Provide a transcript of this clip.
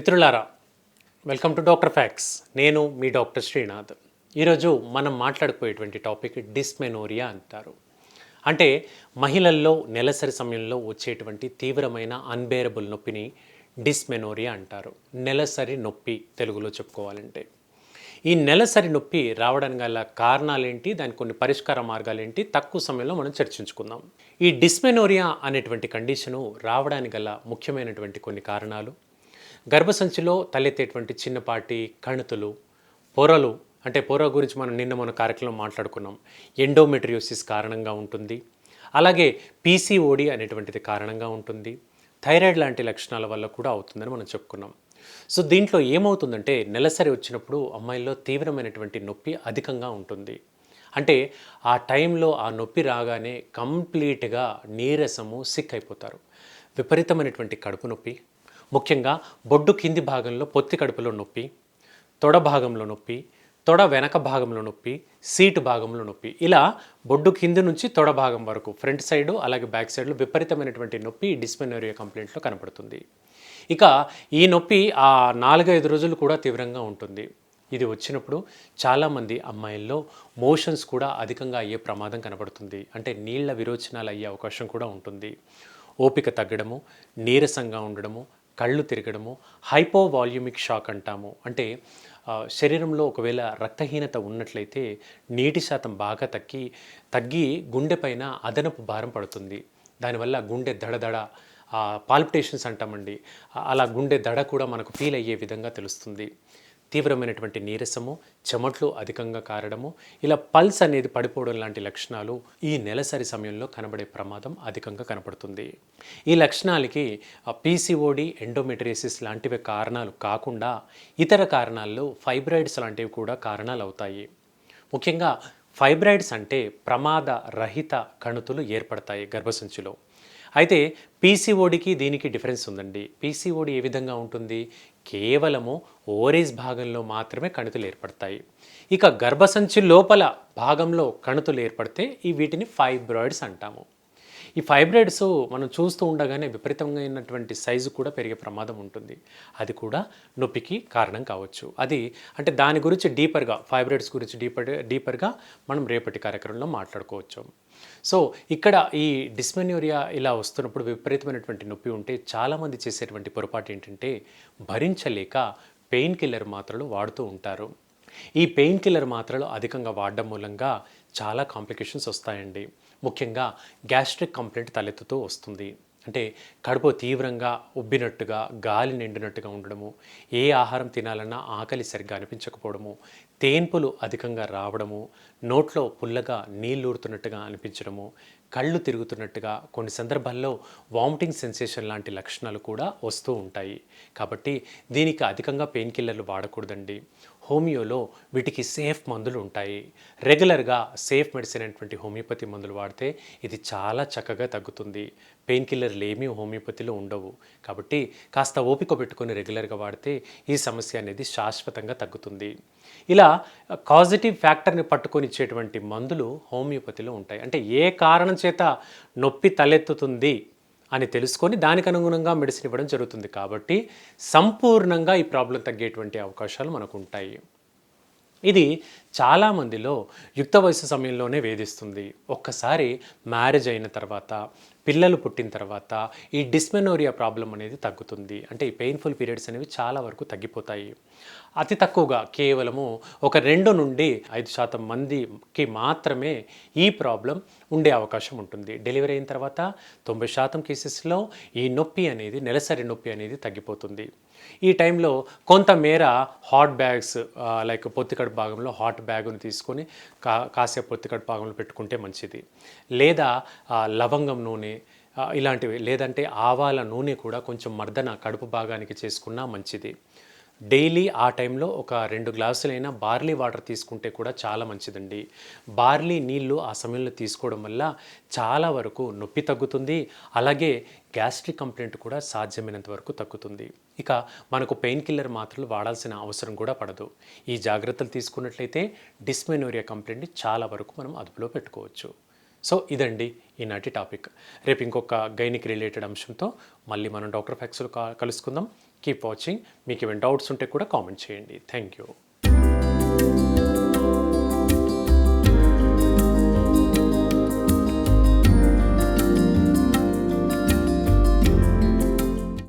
మిత్రులారా welcome to doctor fax. నేను మీ doctor Srinath. ఈరోజు మనం మాట్లాడుకోయేటువంటి టాపిక్ డిస్మెనోరియా అంటారు. అంటే మహిళల్లో నెలసరి సమయంలో వచ్చేటువంటి తీవ్రమైన అన్బేరబుల్ నొప్పిని డిస్మెనోరియా అంటారు. నెలసరి నొప్పి తెలుగులో చెప్పుకోవాలంటే. ఈ నెలసరి నొప్పి రావడానికి గల కారణాలేంటి? దానికి కొన్ని పరిష్కార మార్గాలేంటి? తక్కువ సమయంలో మనం చర్చించుకుందాం. ఈ డిస్మెనోరియా అనేటువంటి కండిషను రావడానికి గల ముఖ్యమైనటువంటి కొన్ని కారణాలు గర్భసంచిలో తలెత్తేటువంటి చిన్నపాటి కణుతులు పొరలు అంటే పొర గురించి మనం నిన్న మన కార్యక్రమం మాట్లాడుకున్నాం. ఎండోమెట్రియోసిస్ కారణంగా ఉంటుంది. అలాగే పీసీఓడి అనేటువంటిది కారణంగా ఉంటుంది. థైరాయిడ్ లాంటి లక్షణాల వల్ల కూడా అవుతుందని మనం చెప్పుకున్నాం. సో దీంట్లో ఏమవుతుందంటే నెలసరి వచ్చినప్పుడు అమ్మాయిల్లో తీవ్రమైనటువంటి నొప్పి అధికంగా ఉంటుంది. అంటే ఆ టైంలో ఆ నొప్పి రాగానే కంప్లీట్గా నీరసము సిక్ అయిపోతారు. విపరీతమైనటువంటి కడుపు నొప్పి ముఖ్యంగా బొడ్డు కింది భాగంలో పొత్తి కడుపులో నొప్పి తొడ భాగంలో నొప్పి తొడ వెనక భాగంలో నొప్పి సీటు భాగంలో నొప్పి. ఇలా బొడ్డు కింది నుంచి తొడ భాగం వరకు ఫ్రంట్ సైడ్ అలాగే బ్యాక్ సైడ్లో విపరీతమైనటువంటి నొప్పి డిస్మెనోరియా కంప్లైంట్లో కనపడుతుంది. ఇక ఈ నొప్పి ఆ నాలుగైదు రోజులు కూడా తీవ్రంగా ఉంటుంది. ఇది వచ్చినప్పుడు చాలామంది అమ్మాయిల్లో మోషన్స్ కూడా అధికంగా అయ్యే ప్రమాదం కనబడుతుంది అంటే నీళ్ళ విరోచనాలు అయ్యే అవకాశం కూడా ఉంటుంది. ఓపిక తగ్గడము నీరసంగా ఉండడము కళ్ళు తిరగడము హైపో వాల్యూమిక్ షాక్ అంటాము. అంటే శరీరంలో ఒకవేళ రక్తహీనత ఉన్నట్లయితే నీటి శాతం బాగా తగ్గి తగ్గి గుండెపైన అదనపు భారం పడుతుంది. దానివల్ల గుండె దడదడ పాల్పిటేషన్స్ అంటామండి. అలా గుండె దడ కూడా మనకు ఫీల్ అయ్యే విధంగా తెలుస్తుంది. తీవ్రమైనటువంటి నీరసము చెమట్లు అధికంగా కారడము ఇలా పల్స్ అనేది పడిపోవడం లాంటి లక్షణాలు ఈ నెలసరి సమయంలో కనబడే ప్రమాదం అధికంగా కనపడుతుంది. ఈ లక్షణాలకి పీసీఓడి ఎండోమెట్రియాసిస్ లాంటివి కారణాలు కాకుండా ఇతర కారణాల్లో ఫైబ్రాయిడ్స్ లాంటివి కూడా కారణాలు అవుతాయి ముఖ్యంగా ఫైబ్రాయిడ్స్ అంటే ప్రమాద రహిత కణుతులు ఏర్పడతాయి గర్భసంచిలో. అయితే పీసీఓడికి దీనికి డిఫరెన్స్ ఉందండి. పీసీఓడి ఏ విధంగా ఉంటుంది? కేవలము ఓరేజ్ భాగంలో మాత్రమే కణుతులు ఏర్పడతాయి. ఇక గర్భసంచి లోపల భాగంలో కణుతులు ఏర్పడితే ఈ వీటిని ఫైబ్రాయిడ్స్ అంటాము. ఈ ఫైబ్రాయిడ్స్ మనం చూస్తూ ఉండగానే విపరీతంగా అయినటువంటి సైజు కూడా పెరిగే ప్రమాదం ఉంటుంది. అది కూడా నొప్పికి కారణం కావచ్చు. అది అంటే దాని గురించి డీపర్గా ఫైబ్రాయిడ్స్ గురించి డీపర్ డీపర్గా మనం రేపటి కార్యక్రమంలో మాట్లాడుకోవచ్చు. సో ఇక్కడ ఈ డిస్మెన్యూరియా ఇలా వస్తున్నప్పుడు విపరీతమైనటువంటి నొప్పి ఉంటే చాలామంది చేసేటువంటి పొరపాటు ఏంటంటే భరించలేక పెయిన్ కిల్లర్ మాత్రలు వాడుతూ ఉంటారు. ఈ పెయిన్ కిల్లర్ మాత్రలు అధికంగా వాడడం మూలంగా చాలా కాంప్లికేషన్స్ వస్తాయండి. ముఖ్యంగా గ్యాస్ట్రిక్ కంప్లైంట్ తలెత్తుతూ వస్తుంది. అంటే కడుపు తీవ్రంగా ఉబ్బినట్టుగా గాలి నిండినట్టుగా ఉండడము ఏ ఆహారం తినాలన్నా ఆకలి సరిగ్గా అనిపించకపోవడము తేన్పులు అధికంగా రావడము నోట్లో పుల్లగా నీళ్ళు ఊరుతున్నట్టుగా అనిపించడము కళ్ళు తిరుగుతున్నట్టుగా కొన్ని సందర్భాల్లో వామిటింగ్ సెన్సేషన్ లాంటి లక్షణాలు కూడా వస్తూ ఉంటాయి. కాబట్టి దీనికి అధికంగా పెయిన్ కిల్లర్లు వాడకూడదండి. హోమియోలో వీటికి సేఫ్ మందులు ఉంటాయి. రెగ్యులర్గా సేఫ్ మెడిసిన్ అయినటువంటి హోమియోపతి మందులు వాడితే ఇది చాలా చక్కగా తగ్గుతుంది. పెయిన్ కిల్లర్లు ఏమీ హోమియోపతిలో ఉండవు. కాబట్టి కాస్త ఓపిక పెట్టుకొని రెగ్యులర్గా వాడితే ఈ సమస్య అనేది శాశ్వతంగా తగ్గుతుంది. ఇలా కాజిటివ్ ఫ్యాక్టర్ని పట్టుకొని ఇచ్చేటువంటి మందులు హోమియోపతిలో ఉంటాయి. అంటే ఏ కారణం చేత నొప్పి తలెత్తుతుంది అని తెలుసుకొని దానికి అనుగుణంగా మెడిసిన్ ఇవ్వడం జరుగుతుంది కాబట్టి సంపూర్ణంగా ఈ ప్రాబ్లం తగ్గేటువంటి అవకాశాలు మనకు ఉంటాయి ఇది చాలామందిలో యుక్త వయసు సమయంలోనే వేధిస్తుంది. ఒక్కసారి మ్యారేజ్ అయిన తర్వాత పిల్లలు పుట్టిన తర్వాత ఈ డిస్మెనోరియా ప్రాబ్లం అనేది తగ్గుతుంది. అంటే ఈ పెయిన్ఫుల్ పీరియడ్స్ అనేవి చాలా వరకు తగ్గిపోతాయి. అతి తక్కువగా కేవలము ఒక రెండు నుండి ఐదు శాతం మందికి మాత్రమే ఈ ప్రాబ్లం ఉండే అవకాశం ఉంటుంది. డెలివరీ అయిన తర్వాత తొంభై శాతం కేసెస్లో ఈ నొప్పి అనేది నెలసరి నొప్పి అనేది తగ్గిపోతుంది. ఈ టైంలో కొంతమేర హాట్ బ్యాగ్స్ లైక్ పొత్తికడు భాగంలో హాట్ బ్యాగ్ను తీసుకొని కా కాసేపు పొత్తికడు భాగంలో పెట్టుకుంటే మంచిది. లేదా లవంగం నూనె ఇలాంటివి. లేదంటే ఆవాల నూనె కూడా కొంచెం మర్దన కడుపు భాగానికి చేసుకున్నా మంచిది. డైలీ ఆ టైంలో ఒక రెండు గ్లాసులైనా బార్లీ వాటర్ తీసుకుంటే కూడా చాలా మంచిదండి. బార్లీ నీళ్ళు ఆ సమయంలో తీసుకోవడం వల్ల చాలా వరకు నొప్పి తగ్గుతుంది. అలాగే గ్యాస్ట్రిక్ కంప్లైంట్ కూడా సాధ్యమైనంత వరకు తగ్గుతుంది. ఇక మనకు పెయిన్ కిల్లర్ మాత్రలు వాడాల్సిన అవసరం కూడా పడదు. ఈ జాగ్రత్తలు తీసుకున్నట్లయితే డిస్మెనోరియా కంప్లైంట్ చాలా వరకు మనం అదుపులో పెట్టుకోవచ్చు. సో ఇదండి ఈనాటి టాపిక్. రేపు ఇంకొక గైనిక్ రిలేటెడ్ అంశంతో మళ్ళీ మనం డాక్టర్ ఫ్యాక్స్లో కలుసుకుందాం. కీప్ వాచింగ్ మీకు ఏమైనా డౌట్స్ ఉంటే కూడా కామెంట్ చేయండి. Thank you